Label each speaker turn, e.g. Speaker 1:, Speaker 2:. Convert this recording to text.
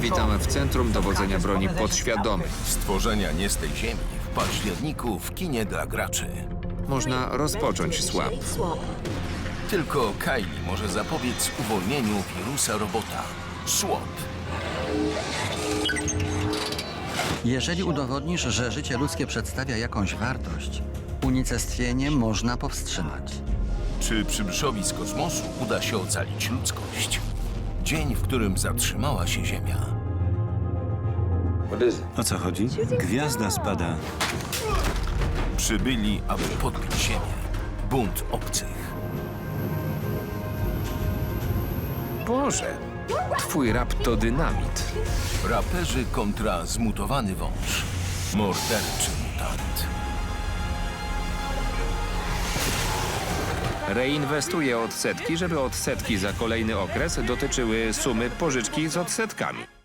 Speaker 1: Witamy w Centrum Dowodzenia Broni Podświadomych.
Speaker 2: Stworzenia nie z tej ziemi w październiku w kinie dla graczy.
Speaker 1: Można rozpocząć słab.
Speaker 2: Tylko Kylie może zapobiec uwolnieniu wirusa robota. Swap.
Speaker 3: Jeżeli udowodnisz, że życie ludzkie przedstawia jakąś wartość, unicestwienie można powstrzymać.
Speaker 2: Czy przybyszowi z kosmosu uda się ocalić ludzkość? Dzień, w którym zatrzymała się Ziemia.
Speaker 4: O co chodzi? Gwiazda spada.
Speaker 2: Przybyli, aby podbić Ziemię. Bunt obcych.
Speaker 1: Boże, twój rap to dynamit.
Speaker 2: Raperzy kontra zmutowany wąż. Morderczy mutant.
Speaker 1: Reinwestuje odsetki, żeby odsetki za kolejny okres dotyczyły sumy pożyczki z odsetkami.